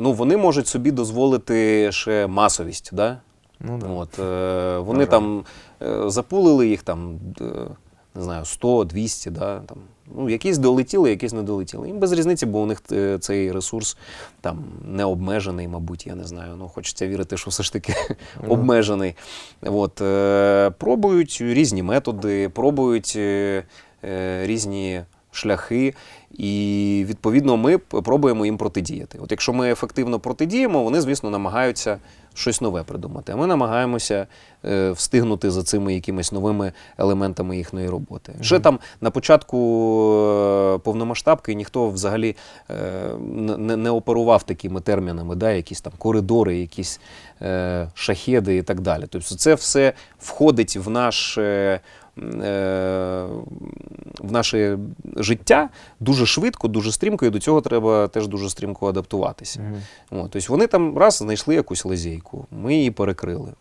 Ну, вони можуть собі дозволити ще масовість, да? Ну, да. От, е, вони там е, запулили їх там, е, не знаю, 100, 200, да, там, ну, якісь долетіли, якісь не долетіли. Їм без різниці, бо у них е, цей ресурс там не обмежений, мабуть, я не знаю. Ну, хочеться вірити, що все ж таки Ну. обмежений. От, е, пробують різні методи, пробують е, е, різні шляхи, і відповідно ми пробуємо їм протидіяти. От якщо ми ефективно протидіємо, вони, звісно, намагаються щось нове придумати. А ми намагаємося е, встигнути за цими якимись новими елементами їхньої роботи. Ще там на початку е, повномасштабки ніхто взагалі е, не, не оперував такими термінами, да, якісь там коридори, якісь е, шахеди і так далі. Тобто це все входить в наш. е, е, В наше життя дуже швидко, дуже стрімко, і до цього треба теж дуже стрімко адаптуватися. Мгм. От, тобто вони там раз знайшли якусь лазейку, ми її перекрили.